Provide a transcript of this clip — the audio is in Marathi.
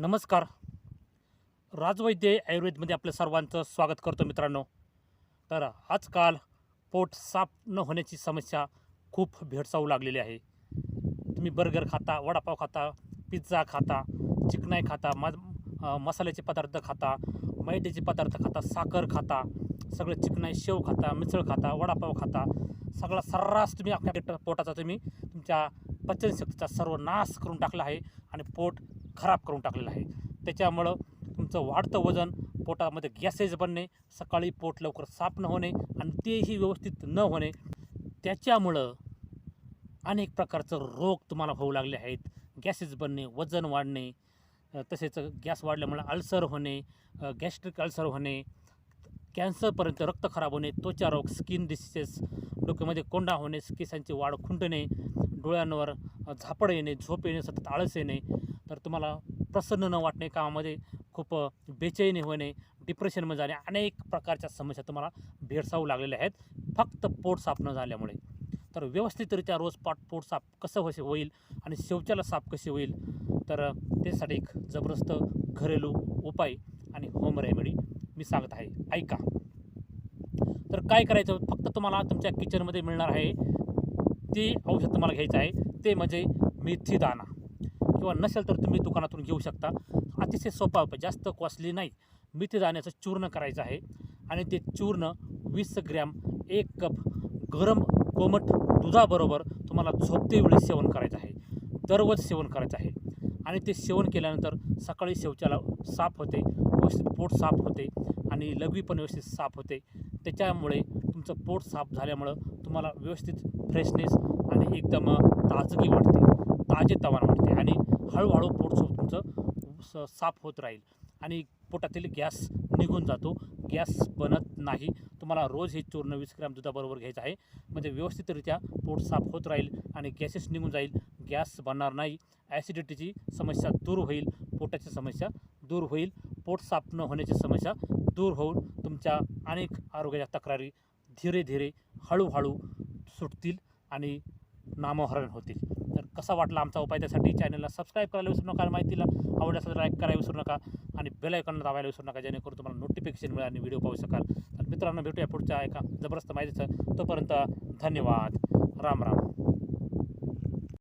नमस्कार. राजवैद्य आयुर्वेदमध्ये आपल्या सर्वांचं स्वागत करतो मित्रांनो. तर आजकाल पोट साफ न होण्याची समस्या खूप भेडसावू लागलेली आहे. तुम्ही बर्गर खाता वडापाव खाता पिझ्झा खाता चिकनाई खाता मा मसाल्याचे पदार्थ खाता मैद्याचे पदार्थ खाता साखर खाता सगळं चिकनाई शेव खाता मिसळ खाता वडापाव खाता सगळा सर्रास तुम्ही आपल्या पोटाचा तुम्ही तुमच्या पचनशक्तीचा सर्व नाश करून टाकला आहे आणि पोट खराब करून टाकलेलं आहे. त्याच्यामुळं तुमचं वाढतं वजन पोटामध्ये गॅसेस बनणे सकाळी पोट लवकर साफ न होणे आणि तेही व्यवस्थित न होणे त्याच्यामुळं अनेक प्रकारचं रोग तुम्हाला होऊ लागले आहेत. गॅसेस बनणे वजन वाढणे तसेच गॅस वाढल्यामुळे अल्सर होणे गॅस्ट्रिक अल्सर होणे कॅन्सरपर्यंत रक्त खराब होणे त्वचा रोग स्किन डिसीजेस डोक्यामध्ये कोंडा होणे केसांची वाढ खुंटणे डोळ्यांवर झापड येणे झोप येणे सतत आळस येणे तर तुम्हाला प्रसन्न न वाटणे कामामध्ये खूप बेचैनी होणे डिप्रेशनमध्ये जाणे अनेक प्रकारच्या समस्या तुम्हाला भेडसावू लागलेल्या आहेत. फक्त पोट साफ न झाल्यामुळे. तर व्यवस्थितरित्या रोज पाट पोट साफ कसं होश होईल आणि शौचाला साफ कशी होईल? तर त्यासाठी एक जबरदस्त घरेलू उपाय आणि होम रेमेडी मी सांगत आहे. ऐका. तर काय करायचं? फक्त तुम्हाला तुमच्या किचनमध्ये मिळणार आहे ते औषध तुम्हाला घ्यायचं आहे. ते म्हणजे मेथी दाणा किंवा नसेल तर तुम्ही दुकानातून घेऊ शकता. अतिशय सोपा उपाय जास्त कॉस्टली नाही. मेथी दाण्याचं चूर्ण करायचं आहे. आणि ते चूर्ण वीस ग्रॅम एक कप गरम कोमट दुधाबरोबर तुम्हाला झोपते वेळी सेवन करायचं आहे. दररोज सेवन करायचं आहे. आणि ते सेवन केल्यानंतर सकाळी शौचाला साफ होते व्यवस्थित पोट साफ होते आणि लघवी पण व्यवस्थित साफ होते. त्याच्यामुळे तुमचं पोट साफ झाल्यामुळं तुम्हाला व्यवस्थित फ्रेशनेस आणि एकदम ताजगी वाटते. ताजेतवान वाटते. आणि हळूहळू पोट तुमचं स- साफ होत राहील. आणि पोटातील गॅस निघून जातो. गॅस बनत नाही. तुम्हाला रोज हे चूर्ण वीस ग्रॅम दुधाबरोबर घ्यायचं आहे. म्हणजे व्यवस्थितरित्या पोट साफ होत राहील आणि गॅसेस निघून जाईल. गॅस बनणार नाही. ॲसिडिटीची समस्या दूर होईल. पोटाची समस्या दूर होईल. पोट साफ न होण्याची समस्या दूर होऊन तुमच्या अनेक आरोग्याच्या तक्रारी धीरे धीरे हळूहळू सुटतील आणि नामोहरण होतील. कसा वाटला आमचा उपाय त्यासाठी? चॅनलला सबस्क्राईब करायला विसरू नका आणि माहितीला आवडल्यास लाईक करायला विसरू नका आणि बेल आयकॉन दाबायला विसरू नका जेणेकरून तुम्हाला नोटिफिकेशन मिळेल आणि व्हिडिओ पाहू शकाल. तर मित्रांनो भेटूया पुढच्या एका जबरदस्त माहितीचं. तोपर्यंत धन्यवाद. राम राम.